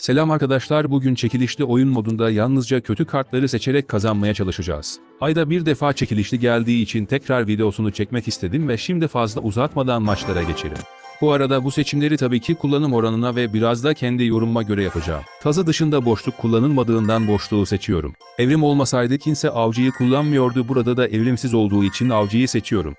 Selam arkadaşlar bugün çekilişli oyun modunda yalnızca kötü kartları seçerek kazanmaya çalışacağız. Ayda bir defa çekilişli geldiği için tekrar videosunu çekmek istedim ve şimdi fazla uzatmadan maçlara geçelim. Bu arada bu seçimleri tabii ki kullanım oranına ve biraz da kendi yorumuma göre yapacağım. Tazı dışında boşluk kullanılmadığından boşluğu seçiyorum. Evrim olmasaydı kimse avcıyı kullanmıyordu burada da evrimsiz olduğu için avcıyı seçiyorum.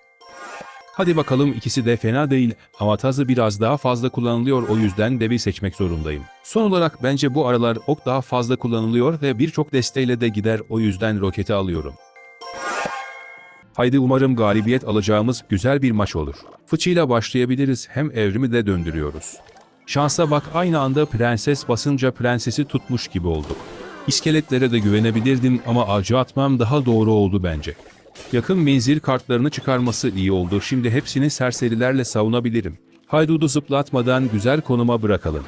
Hadi bakalım ikisi de fena değil ama tazı biraz daha fazla kullanılıyor o yüzden devi seçmek zorundayım. Son olarak bence bu aralar ok daha fazla kullanılıyor ve birçok desteğiyle de gider o yüzden roketi alıyorum. Haydi umarım galibiyet alacağımız güzel bir maç olur. Fıçıyla başlayabiliriz hem evrimi de döndürüyoruz. Şansa bak aynı anda prenses basınca prensesi tutmuş gibi olduk. İskeletlere de güvenebilirdim ama avcı atmam daha doğru oldu bence. Yakın menzil kartlarını çıkarması iyi oldu. Şimdi hepsini serserilerle savunabilirim. Haydudu zıplatmadan güzel konuma bırakalım.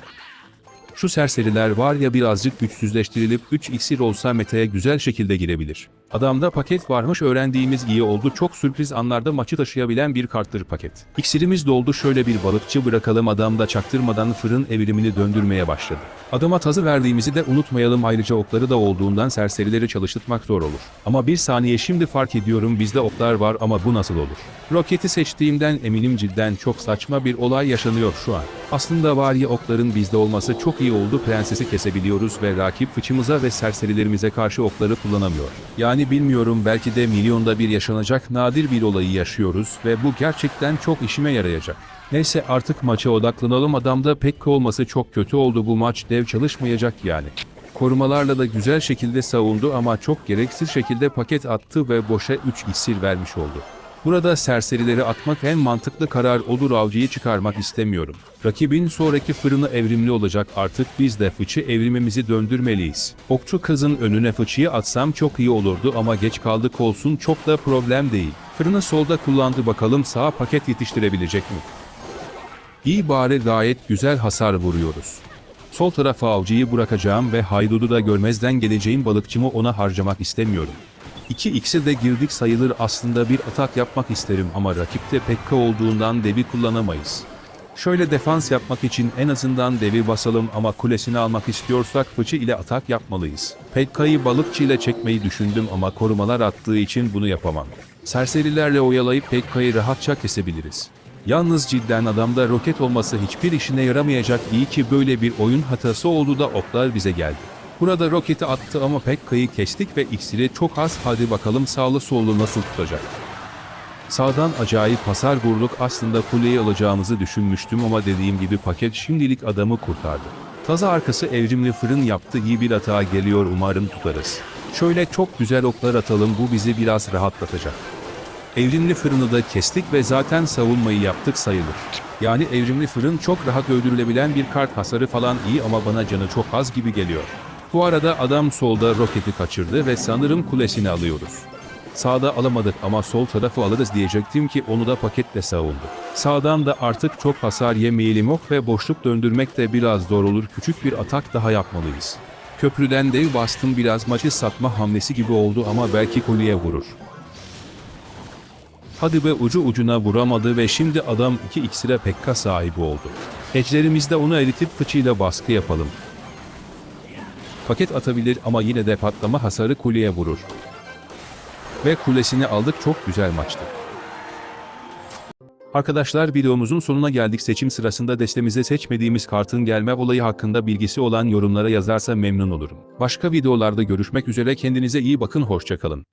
Şu serseriler var ya birazcık güçsüzleştirilip 3 iksir olsa metaya güzel şekilde girebilir. Adamda paket varmış öğrendiğimiz iyi oldu. Çok sürpriz anlarda maçı taşıyabilen bir karttır paket. İksirimiz doldu şöyle bir balıkçı bırakalım adam da çaktırmadan fırın evrimini döndürmeye başladı. Adama tazı verdiğimizi de unutmayalım ayrıca okları da olduğundan serserileri çalıştırmak zor olur. Ama bir saniye şimdi fark ediyorum bizde oklar var ama bu nasıl olur? Roketi seçtiğimden eminim cidden çok saçma bir olay yaşanıyor şu an. Aslında var ya okların bizde olması çok iyi oldu prensesi kesebiliyoruz ve rakip fıçımıza ve serserilerimize karşı okları kullanamıyor. Yani bilmiyorum belki de milyonda bir yaşanacak nadir bir olayı yaşıyoruz ve bu gerçekten çok işime yarayacak. Neyse artık maça odaklanalım adamda pek olması çok kötü oldu bu maç dev çalışmayacak yani. Korumalarla da güzel şekilde savundu ama çok gereksiz şekilde paket attı ve boşa 3 iksir vermiş oldu. Burada serserileri atmak en mantıklı karar olur avcıyı çıkarmak istemiyorum. Rakibin sonraki fırını evrimli olacak artık biz de fıçı evrimimizi döndürmeliyiz. Okçu kızın önüne fıçıyı atsam çok iyi olurdu ama geç kaldık olsun çok da problem değil. Fırını solda kullandı bakalım sağa paket yetiştirebilecek mi? İyi bari gayet güzel hasar vuruyoruz. Sol tarafa avcıyı bırakacağım ve haydudu da görmezden geleceğim balıkçımı ona harcamak istemiyorum. 2x'e de girdik sayılır aslında bir atak yapmak isterim ama rakipte Pekka olduğundan devi kullanamayız. Şöyle defans yapmak için en azından devi basalım ama kulesini almak istiyorsak fıçı ile atak yapmalıyız. Pekka'yı balıkçı ile çekmeyi düşündüm ama korumalar attığı için bunu yapamam. Serserilerle oyalayıp Pekka'yı rahatça kesebiliriz. Yalnız cidden adamda roket olması hiçbir işine yaramayacak iyi ki böyle bir oyun hatası oldu da oklar bize geldi. Burada roketi attı ama Pekka'yı kestik ve iksiri çok az hadi bakalım sağlı sollu nasıl tutacak. Sağdan acayip hasar vurduk aslında kuleyi alacağımızı düşünmüştüm ama dediğim gibi paket şimdilik adamı kurtardı. Taza arkası evrimli fırın yaptı iyi bir hata geliyor umarım tutarız. Şöyle çok güzel oklar atalım bu bizi biraz rahatlatacak. Evrimli fırını da kestik ve zaten savunmayı yaptık sayılır. Yani evrimli fırın çok rahat öldürülebilen bir kart hasarı falan iyi ama bana canı çok az gibi geliyor. Bu arada adam solda roketi kaçırdı ve sanırım kulesini alıyoruz. Sağda alamadık ama sol tarafı alırız diyecektim ki onu da paketle savundu. Sağdan da artık çok hasar yemeyelim ok ve boşluk döndürmek de biraz zor olur küçük bir atak daha yapmalıyız. Köprüden dev bastım biraz maçı satma hamlesi gibi oldu ama belki kolye vurur. Hadi be ucu ucuna vuramadı ve şimdi adam 2 iksire pekka sahibi oldu. Eclerimizde onu eritip fıçıyla baskı yapalım. Paket atabilir ama yine de patlama hasarı kuleye vurur. Ve kulesini aldık çok güzel maçtı. Arkadaşlar videomuzun sonuna geldik. Seçim sırasında destemize seçmediğimiz kartın gelme olayı hakkında bilgisi olan yorumlara yazarsa memnun olurum. Başka videolarda görüşmek üzere kendinize iyi bakın hoşçakalın.